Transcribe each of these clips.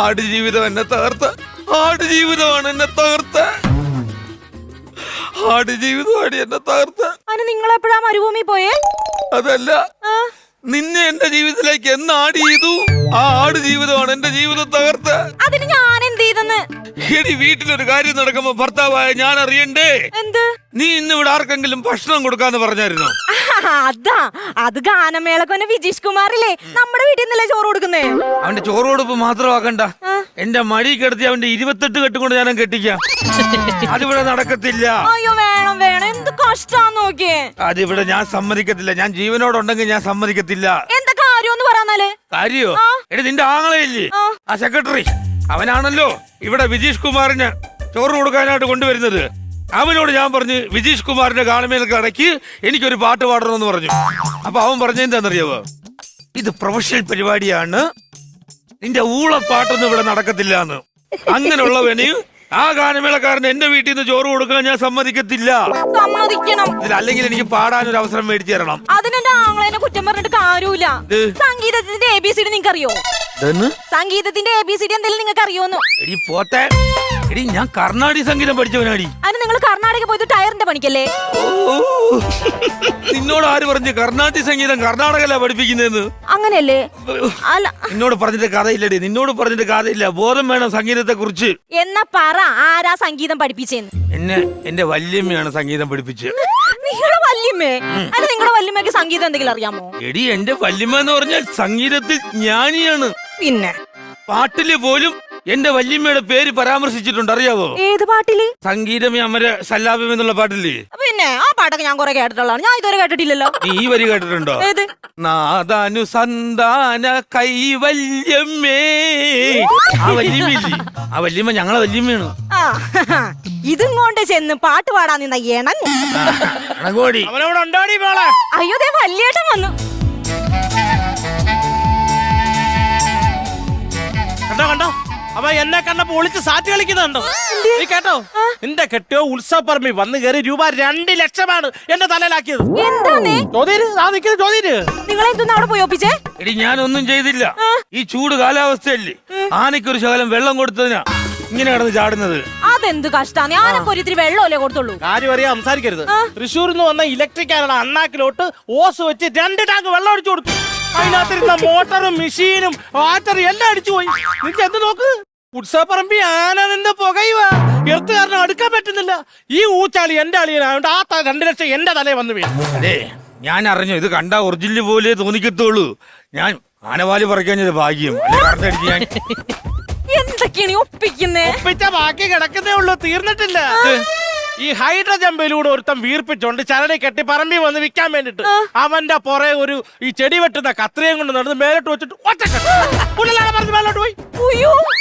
ആടുജീവിതം എന്നെ തകർത്ത്. ആടുജീവിതമാണ് എന്നെ തകർത്ത്. ആടുജീവിതമാണ് എന്നെ തകർത്ത്. അതിന് നിങ്ങൾ എപ്പോഴാ മരുഭൂമി പോയേ? അതല്ല നിന്നെ എന്റെ ജീവിതത്തിലേക്ക് എന്ന് ആടി ചെയ്തു? ആ ആട് ജീവിതമാണ് എന്റെ ജീവിതം തകർത്ത്. അതിന് ഞാൻ ചെയ്തെന്ന് എടി വീട്ടിലൊരു കാര്യം നടക്കുമ്പോ ഭർത്താവായ ഞാൻ അറിയണ്ടേ? എന്ത്? നീ ഇന്ന് ഇവിടെ ആർക്കെങ്കിലും ഭക്ഷണം കൊടുക്കാന്ന് പറഞ്ഞായിരുന്നു? അതാ. അത് ഗാനമേളക്കൊന്നെ വിജീഷ് കുമാറില്ലേ? നമ്മുടെ വീട്ടിൽ നിന്നല്ലേ ചോറ് കൊടുക്കുന്നേ? അവന്റെ ചോറ് കൊടുപ്പ് മാത്രമാക്കണ്ട. എന്റെ മടി കിടത്തി അവന്റെ ഇരുപത്തെട്ട് കെട്ടുകൊണ്ട് ഞാൻ കെട്ടിക്കാം. അതിവിടെ നടക്കത്തില്ല. അയ്യോ വേണം വേണം. എന്ത് കഷ്ടാന്ന് നോക്കിയേ. അതിവിടെ ഞാൻ സമ്മതിക്കത്തില്ല. ഞാൻ ജീവനോടുണ്ടെങ്കിൽ ഞാൻ സമ്മതിക്കത്തില്ല. എന്താ കാര്യം പറയാന്നാൽ കാര്യോ? എടി നിന്റെ ആങ്ങളെ ഇല്ലേ ആ സെക്രട്ടറി അവനാണല്ലോ ഇവിടെ വിജീഷ് കുമാറിന് ചോറ് കൊടുക്കാനായിട്ട് കൊണ്ടുവരുന്നത്. അവനോട് ഞാൻ പറഞ്ഞു വിജീഷ് കുമാറിന്റെ ഗാനമേൽ കടയ്ക്ക് എനിക്കൊരു പാട്ട് പാടണമെന്ന് പറഞ്ഞു. അപ്പൊ അവൻ പറഞ്ഞ എന്താണെന്നറിയാവോ? ഇത് പ്രൊഫഷണൽ പരിപാടിയാണ്. നിന്റെ ഊളപ്പാട്ടൊന്നും ഇവിടെ നടക്കത്തില്ല എന്ന് അങ്ങനെയുള്ളവന് ആ ഗാനമേളക്കാരൻ എന്റെ വീട്ടിൽ നിന്ന് ചോറ് കൊടുക്കാൻ ഞാൻ സമ്മതിക്കത്തില്ല. സമ്മതിക്കണം. അല്ലെങ്കിൽ എനിക്ക് പാടാൻ ഒരു അവസരം മേടിച്ചു തരണം. അതിനെന്റെ ആങ്ങളെ കുറ്റം പറഞ്ഞിട്ട് കാര്യമില്ല? സംഗീതത്തിന്റെ എ ബി സി നിങ്ങൾക്ക് അറിയോ സംഗീതത്തിന്റെ എ ബി സി ഡി എന്തെങ്കിലും നിങ്ങൾക്ക് അറിയോന്ന് എടി പോത്തെ എടി ഞാൻ കർണാടക സംഗീതം പഠിച്ചവനാടി. അതിന് നിങ്ങൾ കർണാടക പോയത് ടയറിന്റെ പണിക്കല്ലേ? നിന്നോട് ആര് പറഞ്ഞു കർണാടക സംഗീതം കർണാടകല്ല പഠിപ്പിക്കുന്നതെന്ന്? അങ്ങനെയല്ലേ? അല്ല. നിന്നോട് പറഞ്ഞിട്ട് കഥയില്ലടി നിന്നോട് പറഞ്ഞിട്ട് കഥയില്ല. ബോധം വേണം സംഗീതത്തെ കുറിച്ച് എന്നാ പറ ആരാ സംഗീതം പഠിപ്പിച്ചെന്ന്? എന്നെ എന്റെ വല്യമ്മയാണ് സംഗീതം പഠിപ്പിച്ചത് നിങ്ങളുടെ വല്യമ്മേ? അല്ല നിങ്ങളുടെ വല്യമ്മയ്ക്ക് സംഗീതം എന്തെങ്കിലും അറിയാമോ? എടി എന്റെ വല്യമ്മ എന്ന് പറഞ്ഞാൽ സംഗീതത്തിൽ ജ്ഞാനിയാണ്. പിന്നെ? പാട്ടിൽ പോലും എന്റെ വല്യമ്മയുടെ പേര് പരാമർശിച്ചിട്ടുണ്ട് അറിയാവോ? ഏത് പാട്ടിൽ? സംഗീതമേ അമര സല്ലാപം എന്നുള്ള പാട്ടില്ലേ? പിന്നെ ആ പാട്ടൊക്കെ ഞാൻ കുറെ കേട്ടിട്ടുള്ളതാണ്. ഞാൻ ഇതുവരെ കേട്ടിട്ടില്ലല്ലോ. നീ ഈ വരി കേട്ടിട്ടുണ്ടോ? ഏത്? നാദാനുസന്ധാന കൈവല്യമ്മേ ആ വല്യമ്മയില്ലേ ആ വല്യമ്മ ഞങ്ങളെ വല്യമ്മയാണ്. ആ ഇതും കൊണ്ട് ചെന്ന് പാട്ട് പാടാൻ നിന്ന എണങ്ങി അണകോടി അവനവിടെ ഉണ്ടാടി മോളെ? അയ്യോ ദേ വല്യേട്ടൻ വന്നു. കണ്ടോ കണ്ടോ? അവ എന്നെ കണ്ടപ്പോ ഒളിച്ച് സാറ്റ് കളിക്കുന്നുണ്ടോ നീ കേട്ടോ നിന്റെ കെട്ടിയോ ഉത്സവ പറമ്പി വന്ന് കയറി രൂപ രണ്ട് ലക്ഷമാണ് എന്റെ തലയിലാക്കിയത്. എന്താന്നേ? ചോദ്യര്? ആ നിൽക്കുന്നത് ചോദ്യര്. നിങ്ങൾ എന്തൊന്നും അവിടെ പോയി ഒപ്പിച്ചേ? എടി ഞാനൊന്നും ചെയ്തില്ല. ഈ ചൂട് കാലാവസ്ഥയല്ലേ? ആനയ്ക്കൊരു ശകലം വെള്ളം കൊടുത്തതിനാ ഇങ്ങനെ കിടന്ന് ചാടുന്നത്. അതെന്ത് കഷ്ടാന്ന് ഞാനൊക്കെ ഒരു ഇത്തിരി വെള്ളമല്ലേ കൊടുത്തുള്ളൂ? കാര്യം അറിയാൻ സംസാരിക്കരുത്. തൃശ്ശൂരിൽ നിന്ന് വന്ന ഇലക്ട്രിക് ഇലക്ട്രിക്കാരുടെ അണ്ണാക്കിലോട്ട് ഓസ് വെച്ച് രണ്ട് ടാങ്ക് വെള്ളം അടിച്ചു കൊടുത്തു. അതിനകത്തിരുന്ന മോട്ടറും മെഷീനും വാറ്ററും എല്ലാം അടിച്ചു പോയി. നിനക്ക് എന്ത് നോക്ക്? ഉത്സവപ്പറമ്പി ആന നിന്ന് പുകയുവാ. എർത്ത് കാരണം അടുക്കാൻ പറ്റുന്നില്ല. ഈ ഊച്ചാളി എന്റെ അളിയനായോണ്ട് ആ രണ്ടു ലക്ഷം എന്റെ തലേ വന്നു വീണു. അതെ ഞാൻ അറിഞ്ഞു. ഇത് കണ്ട ഒറിജിനൽ പോലെ തോന്നിക്കത്തുള്ളൂ. ഞാൻ ആനവാലി പറിക്കാഞ്ഞത് ഭാഗ്യം. ഞാൻ എന്തൊക്കെയാണ് ഒപ്പിക്കുന്നേ? ഒപ്പിച്ച ബാക്കി കിടക്കുന്നേ ഉള്ളൂ. തീർന്നിട്ടില്ല. ഈ ഹൈഡ്രജൻ ബലൂൺ ഒരുത്തം വീർപ്പിച്ചോണ്ട് ചരടി കെട്ടി പറമ്പി വന്ന് വിൽക്കാൻ വേണ്ടിട്ട് അവന്റെ പുറകെ ഒരു ഈ ചെടി വെട്ടുന്ന കത്രിയും കൊണ്ട് നടന്ന് മേലോട്ട് വെച്ചിട്ട് ഒറ്റക്കെട്ട് പറഞ്ഞ് മേലോട്ട് പോയി?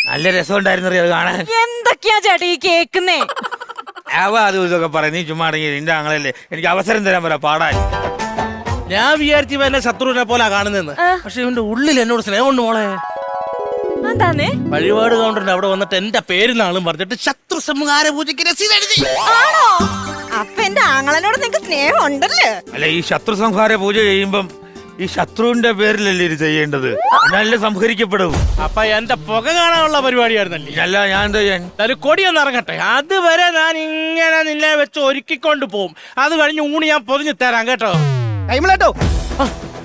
നല്ല രസം ഉണ്ടായിരുന്നു കാണാൻ. എന്തൊക്കെയാ ചെടി കേക്കുന്നേ? അവ അത് ഇതൊക്കെ പറയാം. നീ ചുമ്മാ അടങ്ങി നിന്റെ ആങ്ങളല്ലേ. എനിക്ക് അവസരം തരാൻ പറ പാടാൻ. ഞാൻ വിചാരിച്ചു ഇവ എന്നെ ശത്രുവിനെ പോലെ കാണുന്നെന്ന്. പക്ഷെ ഇവന്റെ ഉള്ളിൽ എന്നോട് സ്നേഹമുണ്ട് മോളെ. വഴിപാട് കൗണ്ടറിന്റെ അവിടെ വന്നിട്ട് എന്റെ പേരിനാളും പറഞ്ഞിട്ട് ശത്രു സംഹാര പൂജയ്ക്ക് രസീത് എഴുതി. ആണോ? അപ്പൊ എന്റെ ആങ്ങളനോട് നിങ്ങക്ക് സ്നേഹം ഉണ്ടല്ലേ അല്ല ഈ ശത്രു സംഹാര പൂജ ചെയ്യുമ്പം ഈ ശത്രുവിന്റെ പേരിലല്ലേ ഇത് ചെയ്യേണ്ടത്? നല്ല സംഹരിക്കപ്പെടും? അപ്പൊ എന്റെ പുക കാണാനുള്ള പരിപാടിയായിരുന്നല്ലേ? അല്ല ഞാൻ എന്താ ചെയ്യാൻ? ഒരു കൊടിയൊന്ന് ഇറങ്ങട്ടെ. അതുവരെ ഞാൻ ഇങ്ങനെ നിന്നെ വെച്ച് ഒരുക്കിക്കൊണ്ട് പോവും. അത് കഴിഞ്ഞ് ഊണ് ഞാൻ പൊതിഞ്ഞു തരാം കേട്ടോ.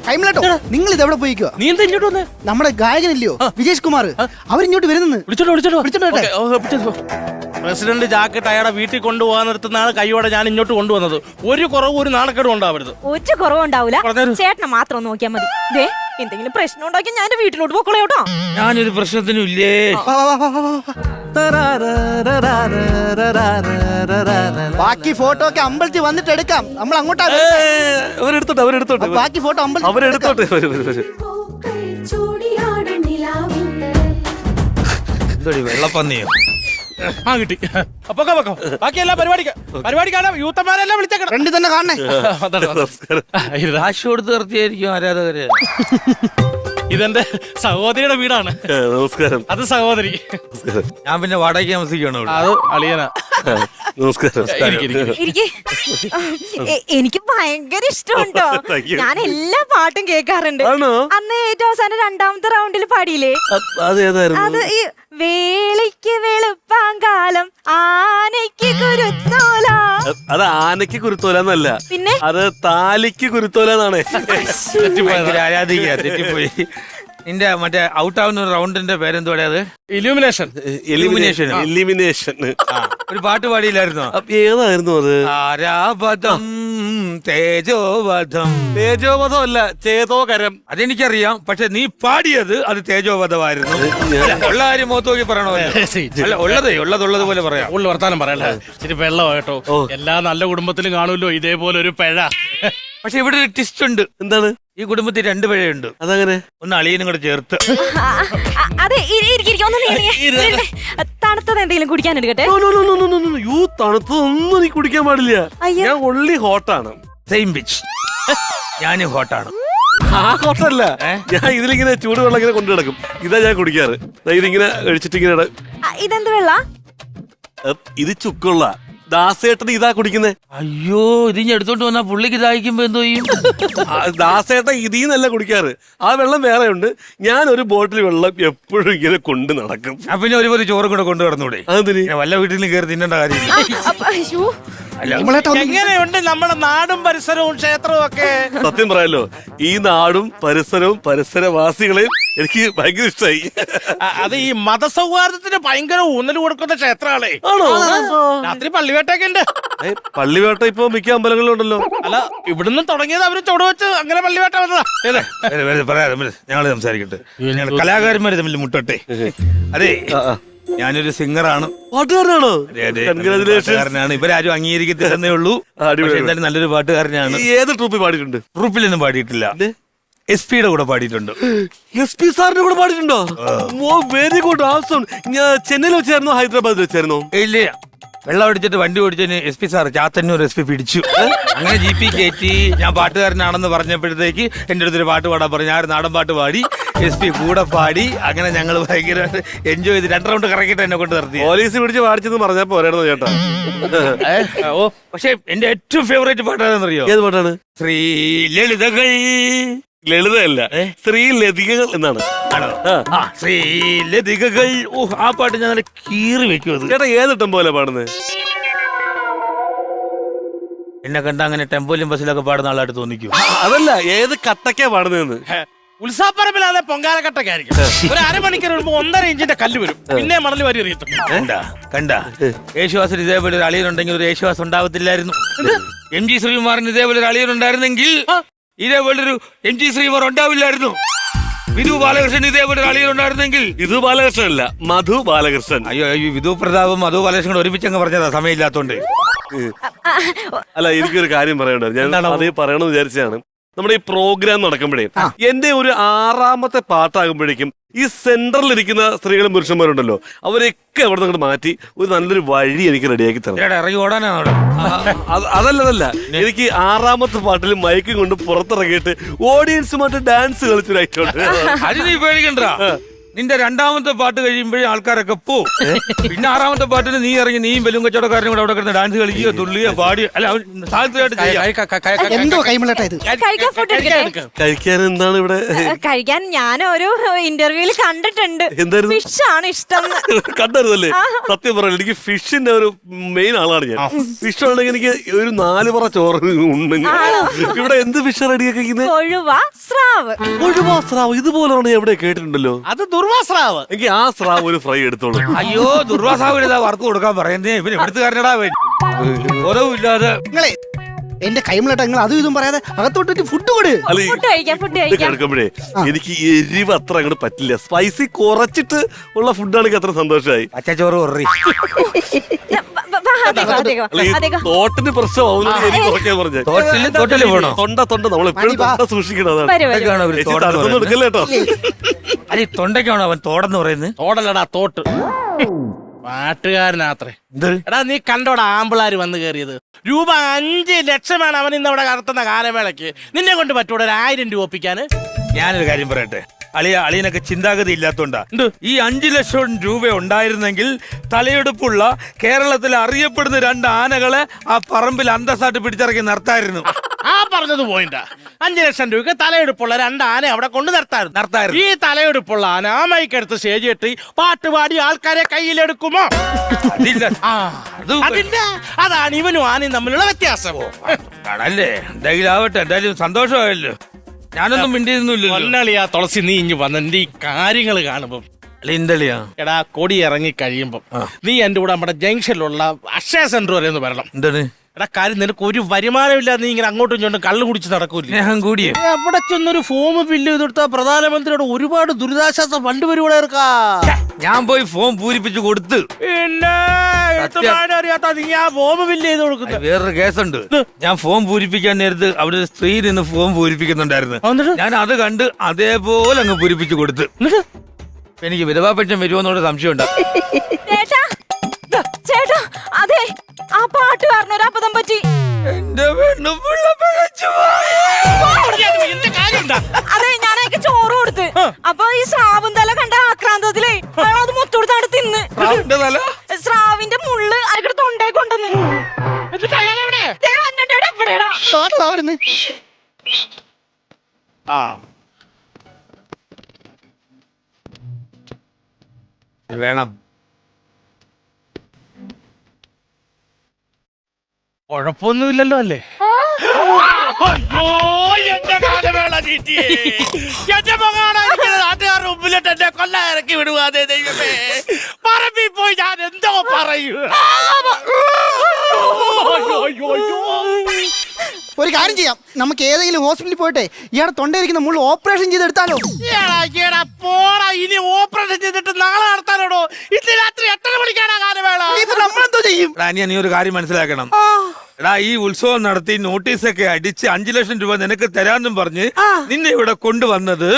കൈമളേട്ടോ നിങ്ങൾ ഇത് എവിടെ പോയിക്കോ നീ എന്താ ഇങ്ങോട്ട് വന്നേ? നമ്മുടെ ഗായകനില്ലയോ? വിജേഷ് കുമാർ. അവരിങ്ങോട്ട് വരുന്നു വിളിച്ചോട്ടോ വിളിച്ചോട്ടോ. വിളിച്ചോണ്ട് പ്രസിഡന്റ് ജാക്കറ്റ് അയാളെ വീട്ടിൽ കൊണ്ടുപോകാൻ നിർത്തുന്നതാണ് കൈയോടെ ഞാൻ ഇങ്ങോട്ട് കൊണ്ടുവന്നത്. ഒരു കുറവ് ഒരു നാണക്കേടും ഉണ്ടാവരുത്. ഒരു കുറവ് ഉണ്ടാവില്ല ചേട്ടനെ മാത്രം നോക്കിയാൽ മതി. ദേ എന്തെങ്കിലും പ്രശ്നം ഉണ്ടാക്കി ഞാൻ എന്റെ വീട്ടിലോട്ട് പോക്കോളൂ കേട്ടോ. ഞാനൊരു പ്രശ്നത്തിനും ഇല്ലേ. ബാക്കി ഫോട്ടോ ഒക്കെ അമ്പലത്തിൽ വന്നിട്ട് എടുക്കാം. നമ്മൾ അങ്ങോട്ടാ വരുന്നത്. അവരെടുത്തോട്ടെ അവരെടുത്തോട്ടെ. ബാക്കി ഫോട്ടോ അമ്പലത്തിൽ അവരെടുത്തോട്ടെ വെള്ളപ്പന്നിയോ? ആ കിട്ടി. അപ്പൊ പൊക്കോ. ബാക്കി എല്ലാ പരിപാടിക്ക്. പരിപാടിക്കാണ് യൂത്തന്മാരെല്ലാം വിളിച്ചേക്കണം. ഫ്രണ്ടിൽ തന്നെ കാണണേ. കാശ് കൊടുത്ത് നിർത്തിയായിരിക്കും ആരാധകര്. ഇതെന്റെ സഹോദരിയുടെ വീടാണ്. നമസ്കാരം. അത് സഹോദരി. ഞാൻ പിന്നെ വാടകയ്ക്ക് താമസിക്കുകയാണ് അത് അളിയനാ. നമസ്കാരം. എനിക്ക് ഭയങ്കര ഇഷ്ടമുണ്ടോ? ഞാൻ എല്ലാ പാട്ടും കേൾക്കാറുണ്ട്. അന്ന് ഏറ്റവും അവസാനം രണ്ടാമത്തെ റൗണ്ടിൽ പാടിയില്ലേ? അത് അതേതായിരുന്നു അത് ഈ വേളിക്ക് അത് ആനയ്ക്ക് കുരുത്തോലെന്നല്ല പിന്നെ? അത് താലിക്ക് കുരുത്തോലെന്നാണ് ഭയങ്കര തെറ്റിപ്പോയി. നിന്റെ മറ്റേ ഔട്ട് ആവുന്ന റൗണ്ടിന്റെ പേരെന്തുവാടെ അത്? ഇലൂമിനേഷൻ എലിമിനേഷൻ എലിമിനേഷൻ ഒരു പാട്ട് പാടിയില്ലായിരുന്നോ? ഏതായിരുന്നു അത്? താരാപഥം തേജോവധം. തേജോവധം അല്ല ചേതോകരം. അതെനിക്കറിയാം പക്ഷെ നീ പാടിയത് അത് തേജോവധമായിരുന്നു. ഉള്ള കാര്യം മുഖത്ത് നോക്കി പറയണോ? അല്ല ഉള്ളതേ ഉള്ളതുള്ളത് പോലെ പറയാം. ഉള്ളു വർത്താനം പറയാല്ലേ ഇച്ചിരി വെള്ളം കേട്ടോ. എല്ലാ നല്ല കുടുംബത്തിലും കാണുമല്ലോ ഇതേപോലെ ഒരു പിഴ. പക്ഷെ ഇവിടെ ഒരു ട്വിസ്റ്റ് ഉണ്ട്. എന്താണ്? ഈ കുടുംബത്തിൽ രണ്ട് പിഴയുണ്ട്. അതങ്ങനെ? ഒന്ന് അളിയനും കൂടെ ചേർത്ത്. അതെ ഇരി- ഇരിക്ക്, ഇരിക്ക്. ഒന്ന് നീങ്ങ്, നീങ്ങ്. തണുത്തത് എന്തെങ്കിലും കുടിക്കാൻ എടുക്കട്ടെ. യൂ തണുത്തതൊന്നും നീ കുടിക്കാൻ പാടില്ല. അയ്യോ. ഞാൻ ഒള്ളി ഹോട്ടാണ് സെയിം ബിച്ച് ഞാനും ഹോട്ടാണ് ആ ഹോട്ടല്ല ഞാൻ ഇതിലിങ്ങനെ ചൂടുവെള്ളം ഇങ്ങനെ കൊണ്ടു കിടക്കും ഇതാ ഞാൻ കുടിക്കാറ്. ദാ ഇതിങ്ങനെ കഴിച്ചിട്ട് ഇങ്ങനെ ഇട- ആ, ഇതെന്ത് വെള്ള? ഇത് ചുക്കുള്ള. ദാസേട്ടൻ ഇതാ കുടിക്കുന്നേ. അയ്യോ ഇത് ഞാൻ എടുത്തോണ്ട് വന്നാ പുള്ളിക്ക് ഇതായിരിക്കുമ്പോ എന്തോ ചെയ്യും? ദാസേട്ടൻ ഇതിന്നല്ല കുടിക്കാറ്. ആ വെള്ളം വേറെ ഉണ്ട് ഞാൻ ഒരു ബോട്ടിൽ വെള്ളം എപ്പോഴും ഇങ്ങനെ കൊണ്ട് നടക്കും. അപ്പൊ പിന്നെ ഒരു ഒരു ചോറും കൂടെ കൊണ്ടു കിടന്നൂടെ അതിന് വല്ല വീട്ടിലും കയറി തിന്നേണ്ട കാര്യം എങ്ങനെയുണ്ട് നമ്മുടെ നാടും പരിസരവും ക്ഷേത്രവും ഒക്കെ? സത്യം പറയാലോ ഈ നാടും പരിസരവും പരിസരവാസികളെയും എനിക്ക് ഭയങ്കര ഇഷ്ടമായി അ- അത് ഈ മതസൗഹാർദ്ദത്തിന് ഭയങ്കര ഊന്നൽ കൊടുക്കുന്ന ക്ഷേത്രമാണ്. രാത്രി പള്ളിവേട്ടൊക്കെ ഉണ്ട്. ഏ, പള്ളിവേട്ട ഇപ്പൊ മിക്ക അമ്പലങ്ങളിലും ഉണ്ടല്ലോ അല്ല ഇവിടുന്ന് തുടങ്ങിയത് അവർ ചുവടുവെച്ച് അങ്ങനെ പള്ളിവേട്ട വന്നതാ. ഏത്? വരെ, പറയാതെ സംസാരിക്കട്ടെ. കലാകാരന്മാര് തമ്മിൽ മുട്ടട്ടെ. അതെ. ആ, ആ. ഞാനൊരു സിംഗറാണ്. പാട്ടുകാരനാണോ? പാട്ടുകാരനാണ്. ഇവരാരും അംഗീകരിക്കത്തില്ലെന്നേ ഉള്ളൂ. പക്ഷേ എന്തായാലും നല്ലൊരു പാട്ടുകാരനാണ്. ഏത് ട്രൂപ്പിൽ പാടിയിട്ടുണ്ട്? ട്രൂപ്പിലൊന്നും പാടിയിട്ടില്ല. എസ് പിയുടെ കൂടെ പാടിയിട്ടുണ്ട്. എസ് പി സാറിന്റെ കൂടെ പാടിയിട്ടുണ്ടോ? വെരി ഗുഡ് ആവശ്യം ഞാൻ ചെന്നൈയിൽ വെച്ചായിരുന്നു? ഹൈദരാബാദിൽ വെച്ചായിരുന്നു? ഇല്ല വെള്ളം അടിച്ചിട്ട് വണ്ടി ഓടിച്ചതിന് S P sir Chathannur S P പിടിച്ചു. അങ്ങനെ ജി പി കയറ്റി ഞാൻ പാട്ടുകാരനാണെന്ന് പറഞ്ഞപ്പോഴത്തേക്ക് എന്റെ അടുത്തൊരു പാട്ട് പാടാൻ പറഞ്ഞു. ഞാൻ നാടൻ പാട്ട് പാടി. എസ് പി കൂടെ പാടി അങ്ങനെ ഞങ്ങൾ ഭയങ്കര എൻജോയ് ചെയ്ത് രണ്ട് റൗണ്ട് കറക്കിയിട്ട് എന്നെ കൊണ്ട് നിർത്തി. പോലീസ് പിടിച്ച് പാടിച്ചെന്ന് പറഞ്ഞാൽ പോരായിരുന്നു ചേട്ടാ. ഓ പക്ഷെ എന്റെ ഏറ്റവും ഫേവറേറ്റ് പാട്ടാണെന്നറിയോ? ഏത് പാട്ടാണ്? ശ്രീ ലളിതകൾ. ലളിതയല്ല ശ്രീ ലതികകൾ എന്നാണ്. ആണോ? ആ. ആ ശ്രീ ലതികകൾ. ഓ ആ പാട്ട് ഞാൻ നല്ല കീറി വെക്കും ചേട്ടാ ഏതിട്ടം പോലെ പാടുന്നത് എന്നെ കണ്ട അങ്ങനെ ടെമ്പോയിലും ബസ്സിലൊക്കെ പാടുന്ന ആളായിട്ട് തോന്നിക്കും? അതല്ല ഏത് കത്തക്കാ പാടുന്നതെന്ന് ഹേ, ഉത്സവപ്പറമ്പിലാതെ പൊങ്കാലക്കട്ടൊക്കെ ആയിരിക്കും ഒരു അരമണിക്കൂർ മുമ്പ് ഒന്നര ഇഞ്ചിന്റെ കല്ല് വരും. പിന്നെ മണൽ വരി എറിയത്തും. കണ്ട യേശുവാസൻ യേശുവാസിന് ഇതേപോലെ ഒരു അളിയനുണ്ടെങ്കിൽ ഒരു യേശുവാസം ഉണ്ടാവത്തില്ലായിരുന്നു. എം ജി ശ്രീകുമാറിന് ഇതേപോലെ ഒരു അളിയനുണ്ടായിരുന്നെങ്കിൽ ഇതേപോലെ ഒരു എം ജി ശ്രീകുമാർ ഉണ്ടാവില്ലായിരുന്നു. വിധു ബാലകൃഷ്ണൻ ഇതേപോലെ ഒരു അളിയനുണ്ടായിരുന്നെങ്കിൽ വിധു ബാലകൃഷ്ണൻ അല്ല മധു ബാലകൃഷ്ണൻ. അയ്യോ അയ്യോ വിധു പ്രതാപും മധു ബാലകൃഷ്ണൻ കൂടെ ഒരുമിച്ച് അങ്ങ് പറഞ്ഞതാ സമയമില്ലാത്തോണ്ട്. അല്ല എനിക്കൊരു കാര്യം പറയണ്ടായിരുന്നു ഞാൻ അതേ പറയണമെന്ന് വിചാരിച്ചതാണ്. നമ്മുടെ ഈ പ്രോഗ്രാം നടക്കുമ്പോഴേ എന്റെ ഒരു ആറാമത്തെ പാട്ടാകുമ്പോഴേക്കും ഈ സെന്ററിൽ ഇരിക്കുന്ന സ്ത്രീകളും പുരുഷന്മാരുണ്ടല്ലോ അവരെയൊക്കെ അവിടെ നിന്ന് മാറ്റി ഒരു നല്ലൊരു വഴി എനിക്ക് റെഡിയാക്കി തരണം. ഇറങ്ങി ഓടാനാണ് അതല്ല അതല്ല എനിക്ക് ആറാമത്തെ പാട്ടിൽ മയക്കും കൊണ്ട് പുറത്തിറങ്ങിയിട്ട് ഓഡിയൻസുമായിട്ട് ഡാൻസ് നീ പേടിക്കണ്ട. നിന്റെ രണ്ടാമത്തെ പാട്ട് കഴിയുമ്പോഴേ ആൾക്കാരൊക്കെ പോ. പിന്നെ ആറാമത്തെ പാട്ടിന് നീ ഇറങ്ങി നീയും ബലൂൺ കച്ചവടക്കാരനും കൂടെ അവിടെ കിടന്ന് ഡാൻസ് കളിക്കുകയോ തുള്ളിയോ പാടിയോ അല്ല അവൻ സാധ്യതയായിട്ട് ചെയ്യാം. എന്തോ കൈമളേട്ടാ ഇത്? കഴിക്കാൻ ഫുഡ് എടുക്കട്ടെ? കഴിക്കാൻ എന്താണ് ഇവിടെ? കഴിക്കാൻ ഞാൻ ഒരു ഇന്റർവ്യൂവിൽ കണ്ടിട്ടുണ്ട്. എന്തായിരുന്നു? ഫിഷ് ആണ് ഇഷ്ടം കണ്ടരുതല്ലേ? സത്യം പറയുന്നത് എനിക്ക് ഫിഷിന്റെ ഒരു മെയിൻ ആളാണ് ഞാൻ. ഫിഷ് ആണെങ്കിൽ എനിക്ക് ഒരു നാല് പറ ചോറ് ഇവിടെ എന്ത് ഫിഷ് റെഡിയാക്കുന്നത് കൊഴുവ സ്രാവ്. ഒഴിവാ സ്രാവ്. ഇതുപോലെയാണ് എവിടെ കേട്ടിട്ടുണ്ടല്ലോ. അത് ദുർവാസ്രാവ്. എനിക്ക് ആ സ്രാവ് ഒരു ഫ്രൈ എടുത്തോളൂ. അയ്യോ ദുർവാസാവിന് ഇതാ വർക്ക് കൊടുക്കാൻ പറയുന്നേ. ഇവന് എടുത്തുകാരനടാ കുറവില്ലാതെ നിങ്ങളെ എന്റെ കൈമലട്ട നിങ്ങൾ അതും ഇതും പറയാതെ അകത്തോട്ടിട്ട് ഫുഡ് കൊടു. അല്ല ഈ ഫുഡ് കഴിക്കാം ഫുഡ് ഇത് കഴിക്കാം. കിടക്കുമ്പോഴേ എനിക്ക് എരിവ് അത്ര അങ്ങോട്ട് പറ്റില്ല. സ്പൈസി കുറച്ചിട്ട് ഉള്ള ഫുഡാണ് എനിക്ക് അത്ര സന്തോഷമായി പച്ചച്ചോറ് കുററി തോട്ടിന് പ്രശ്നമാവുന്നു തോട്ടിൽ തോട്ടിൽ പോണോ? തൊണ്ട തൊണ്ട നമ്മൾ എപ്പോഴും തൊണ്ട സൂക്ഷിക്കണം അതാണ്. വരൂ, വരൂ. ഇതൊക്കെയാണോ അവർ ചേച്ചി തോടെന്ന് തടുത്തൊന്നും പറയുന്നത്? എടുക്കല്ലേ കേട്ടോ? അല്ല തൊണ്ടയ്ക്കാണോ അവൻ തോടെന്ന് പറയുന്നത്? തോടല്ലടാ തോട്ട്. പാട്ടുകാരനാത്രേ എടാ നീ കണ്ടോടാ ആമ്പിളാര് വന്ന് കയറിയത് രൂപ അഞ്ച് ലക്ഷമാണ് അവൻ ഇന്ന് അവിടെ കടത്തുന്ന കാലവേളയ്ക്ക്. നിന്നെ കൊണ്ട് പറ്റൂടെ ഒരു ആയിരം രൂപ ഒപ്പിക്കാന്? ഞാനൊരു കാര്യം പറയട്ടെ? അളിയ അളിയനൊക്കെ ചിന്താഗതി ഇല്ലാത്തോണ്ടാ. എന്ത്? ഈ അഞ്ചു ലക്ഷം രൂപ ഉണ്ടായിരുന്നെങ്കിൽ തലയെടുപ്പുള്ള കേരളത്തിൽ അറിയപ്പെടുന്ന രണ്ട് ആനകളെ ആ പറമ്പിൽ അന്തസ്സായിട്ട് പിടിച്ചിറക്കി നിർത്തായിരുന്നു. ആ പറഞ്ഞത് പോയിന്റാ അഞ്ചു ലക്ഷം രൂപയ്ക്ക് തലയെടുപ്പുള്ള രണ്ട് ആന അവിടെ കൊണ്ട് നിർത്തായിരുന്നു. നിർത്തായിരുന്നു. ഈ തലയെടുപ്പുള്ള ആന ആ മൈക്കെടുത്ത് സ്റ്റേജ് കെട്ടി പാട്ടുപാടി ആൾക്കാരെ കയ്യിലെടുക്കുമോ? അതില്ല. ആ അത് അതാണ് ഇവനും ആനയും തമ്മിലുള്ള വ്യത്യാസം. ആണല്ലേ? എന്തായാലും ആവട്ടെ. എന്തായാലും സന്തോഷമായല്ലോ. ഞാനൊന്നും മിണ്ടിയിരുന്നില്ല പൊന്നളിയാ തുളസി നീ ഇഞ്ഞു വന്ന എന്റെ ഈ കാര്യങ്ങൾ കാണുമ്പം? അല്ല എന്തളിയാ എടാ കൊടി ഇറങ്ങി കഴിയുമ്പം നീ എന്റെ കൂടെ നമ്മുടെ ജംഗ്ഷനിലുള്ള അക്ഷയ സെന്റർ വരെ ഒന്ന് വരണം. എന്താണ്? എടാ കാര്യം നിനക്ക് ഒരു വരുമാനമില്ലാതെ നീ ഇങ്ങനെ അങ്ങോട്ടും ഇങ്ങോട്ടും കള്ളു കുടിച്ച് നടക്കൂല സ്നേഹം കൂടിയേ. അവിടെ ചെന്നൊരു ഫോം ഫില്ല് ചെയ്തെടുത്ത പ്രധാനമന്ത്രിയുടെ ഒരുപാട് ദുരിതാശ്വാസ ഫണ്ട് പരിപാടി ഇറക്കാ ഞാൻ പോയി ഫോം പൂരിപ്പിച്ച് കൊടുത്ത്. പിന്നെ അറിയാത്ത നീ ആ ഫോം ഫില്ല് ചെയ്ത് കൊടുക്കുന്നത് വേറൊരു കേസുണ്ട്. ഞാൻ ഫോം പൂരിപ്പിക്കാൻ നേരത്ത് അവിടെ ഒരു സ്ത്രീ നിന്ന് ഫോം പൂരിപ്പിക്കുന്നുണ്ടായിരുന്നു. എന്നിട്ട്? ഞാൻ അത് കണ്ട് അതേപോലെ അങ്ങ് പൂരിപ്പിച്ച് കൊടുത്ത്. എന്നിട്ട്? എനിക്ക് വിധവാ പെൻഷൻ വരുമോന്നുള്ള സംശയം ഉണ്ട് ചേട്ടാ ചേട്ടാ അതെ ആ പാട്ട് ഒരു അബദ്ധം പറ്റി. എന്റെ പെണ്ണുപിള്ള പിഴച്ചു പോയി. എന്ത് കാര്യമുണ്ടാ? അതെ ഞാനൊക്കെ ചോറ് കൊടുത്ത്. അപ്പൊ ഈ സ്രാവും തല കണ്ട ആക്രാന്തത്തിലേ അയാൾ അത് മൊത്തോടുത്താണ് തിന്ന്. പ്രാവിന്റെ തല? സ്രാവിന്റെ മുള്ള് അയാളുടെ തൊണ്ടേ കൊണ്ടുവന്ന്. ആ. അയാൾ കുഴപ്പമൊന്നുമില്ലല്ലോ അല്ലേ? അയ്യോ എന്റെ കാലവേള നീട്ടിയേ എന്റെ മകനായിരിക്കുന്നത് നാട്ടുകാരുടെ മുമ്പിലിട്ട് എന്നെ കൊല്ല ഇറക്കി വിടുവാതെ ദൈവമേ. പറമ്പിൽ പോയി ഞാൻ എന്തോ പറയൂ. അയ്യോ, അയ്യോ, അയ്യോ. ഒരു കാര്യം ചെയ്യാം. നമുക്ക് ഏതെങ്കിലും ഹോസ്പിറ്റലിൽ പോയിട്ടെ ഇയാളെ തൊണ്ടയിരിക്കുന്ന മുള്ള ഓപ്പറേഷൻ ചെയ്തെടുത്താലോ? എടാ, പോടാ ഇനി ഓപ്പറേഷൻ ചെയ്തിട്ട് നാളെ നടത്താനോടോ? ഇന്ന് രാത്രി എത്ര മണിക്കാണ് കാലവേള ഇപ്പൊ നമ്മളെന്തോ ചെയ്യും? എടാ അനിയ നീ ഒരു കാര്യം മനസ്സിലാക്കണം. എടാ ഈ ഉത്സവം നടത്തി നോട്ടീസൊക്കെ അടിച്ച് അഞ്ചു ലക്ഷം രൂപ നിനക്ക് തരാന്നും പറഞ്ഞ് നിന്നെ ഇവിടെ കൊണ്ടുവന്നത്.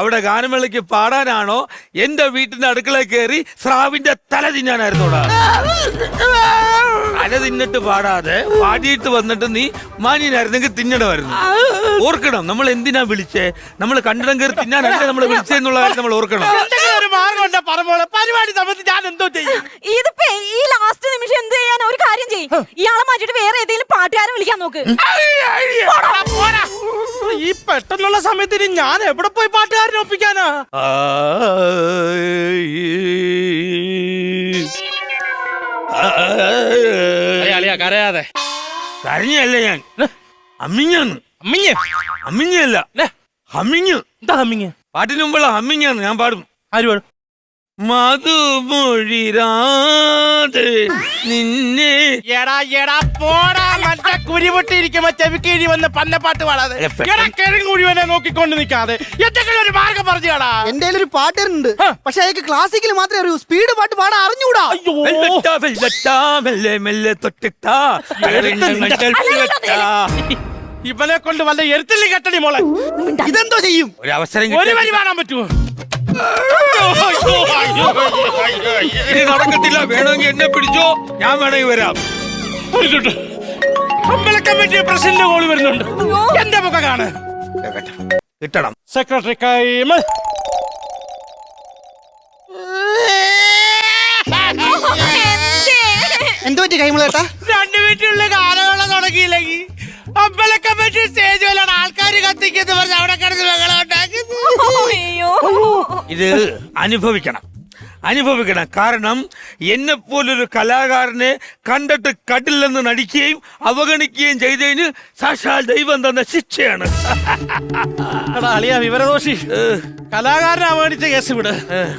അവിടെ ഗാനമേളയ്ക്ക് പാടാനാണോ? എന്റെ വീട്ടിന്റെ അടുക്കള കയറി സ്രാവിന്റെ തല തിന്നാനായിരുന്നോടാ തല തിന്നിട്ട് പാടാതെ പാടിയിട്ട് വന്നിട്ട് നീ മാന്യനായിരുന്നെങ്കിൽ തിന്നണമായിരുന്നു. ഓർക്കണം നമ്മൾ എന്തിനാ വിളിച്ചേ? നമ്മൾ കണ്ടിടം കയറി തിന്നാനല്ല നമ്മൾ വിളിച്ചെന്നുള്ള കാര്യം നമ്മൾ ഓർക്കണം. പരിപാടി സമയത്ത് ഞാൻ എന്തോ ചെയ്യും? ഇതിപ്പോ ഈ ലാസ്റ്റ് നിമിഷം എന്ത് ചെയ്യാൻ ഒരു കാര്യം ചെയ്യും. ഇയാളെ മാറ്റിട്ട് വേറെ ഏതെങ്കിലും പാട്ടുകാരെ വിളിക്കാൻ നോക്ക്. ഈ പെട്ടെന്നുള്ള സമയത്ത് ഇനി ഞാൻ എവിടെ പോയി പാട്ടുകാരനെ ഒപ്പിക്കാനാ? അളിയാ കരയാതെ. കരഞ്ഞല്ല ഞാൻ. അമ്മിഞ്ഞാന്ന് അമ്മിഞ്ഞ അമ്മിഞ്ഞല്ല ല്ലേ? ഹമ്മിങ് എന്താ അമ്മിഞ്ഞ് പാട്ടിന് മുമ്പുള്ള ഹമ്മിങ്ങാണ് ഞാൻ പാടും. ആര് പാടും? മധുമൊഴിരാതെ നിന്നെ എടാ എടാ പോടാ മറ്റേ കുരിപൊട്ടിയിരിക്കുമ്പോ ചെവിക്കിഴി വന്ന് പന്നപ്പാട്ട് പാടാതെ. എടാ കിഴങ്ങുഴിവനെ നോക്കിക്കൊണ്ട് നിൽക്കാതെ. എന്തെങ്കിലും ഒരു മാർഗം പറഞ്ഞാടാ എന്റെ ഒരു പാട്ടുകാരുണ്ട്. പക്ഷെ അയാൾക്ക് ക്ലാസിക്കൽ മാത്രമേ അറിയൂ. സ്പീഡ് പാട്ട് പാടാൻ അറിഞ്ഞൂടാ. ഇവനെ കൊണ്ട് വല്ല എരുത്തില്ലേ കെട്ടടി മോളെ. ഇതെന്തോ ചെയ്യും? ഒരു അവസരം ഒരു വരി പറ്റുമോ? ഇനി നടക്കത്തില്ല. വേണമെങ്കിൽ എന്നെ പിടിച്ചോ. ഞാൻ വേണമെങ്കിൽ വരാം. അമ്പല കമ്മിറ്റി പ്രസിഡന്റ് കോളി വരുന്നുണ്ട്. എന്റെ മുഖം കാണ്. കിട്ടണം സെക്രട്ടറി കൈമൾ എന്തേ? എന്തോ പറ്റി കൈമളേട്ടാ രണ്ട് വീട്ടിലുള്ള കാലവെള്ളം തുടങ്ങിയില്ലെങ്കിൽ അമ്പലക്കമ്മിറ്റി സ്റ്റേജ് വല്ലാണ് ആൾക്കാർ കത്തിക്കുന്നത് പറഞ്ഞ് അവിടെ കിടന്ന് വെള്ളം ഇത് അനുഭവിക്കണം. അനുഭവിക്കണം. കാരണം എന്നെ പോലൊരു കലാകാരനെ കണ്ടിട്ട് കടില്ലെന്ന് നടിക്കുകയും അവഗണിക്കുകയും ചെയ്തതിന് സാക്ഷാൽ ദൈവം തന്ന ശിക്ഷയാണ്. എടാ അളിയ വിവരദോഷി. കലാകാരനെ അവഗണിച്ച കേസ് വിട്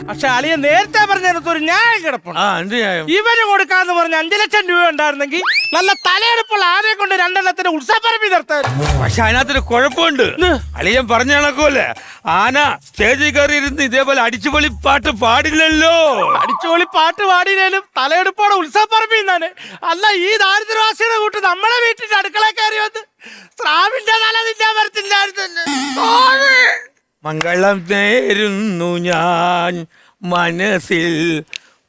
പക്ഷെ അളിയ നേരത്തെ പറഞ്ഞതിനകത്ത് ഒരു ന്യായം കിടപ്പുണ്ട്. ആ എന്ത് ന്യായം? ഇവന് കൊടുക്കാന്ന് പറഞ്ഞ അഞ്ചു ലക്ഷം രൂപ ഉണ്ടായിരുന്നെങ്കിൽ നല്ല തലയെടുപ്പുള്ള ആരെ കൊണ്ട് രണ്ടെണ്ണത്തിന് ഉത്സവപ്പറമ്പി നിർത്താൻ പക്ഷെ അതിനകത്തൊരു കുഴപ്പമുണ്ട്. അളിയൻ പറഞ്ഞ കണക്കുമല്ലേ? ആന സ്റ്റേജിൽ കയറി ഇരുന്ന് ഇതേപോലെ അടിച്ചുപൊളി പാട്ട് പാടില്ലല്ലോ. അടിച്ചുപൊളി പാട്ട് പാടിയില്ലേലും തലയെടുപ്പോടെ ഉത്സവം നിന്നാണ്. അല്ല ഈ ദാരിദ്ര്യവാസിയുടെ കൂട്ട് നമ്മളെ വീട്ടിൽ അടുക്കള കയറി വന്ന് സ്രാവിന്റെ തല തിന്നാൻ വരത്തില്ലായിരുന്നു മംഗളം നേരുന്നു ഞാൻ മനസ്സിൽ.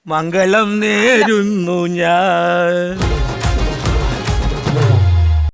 മംഗളം നേരുന്നു ഞാൻ.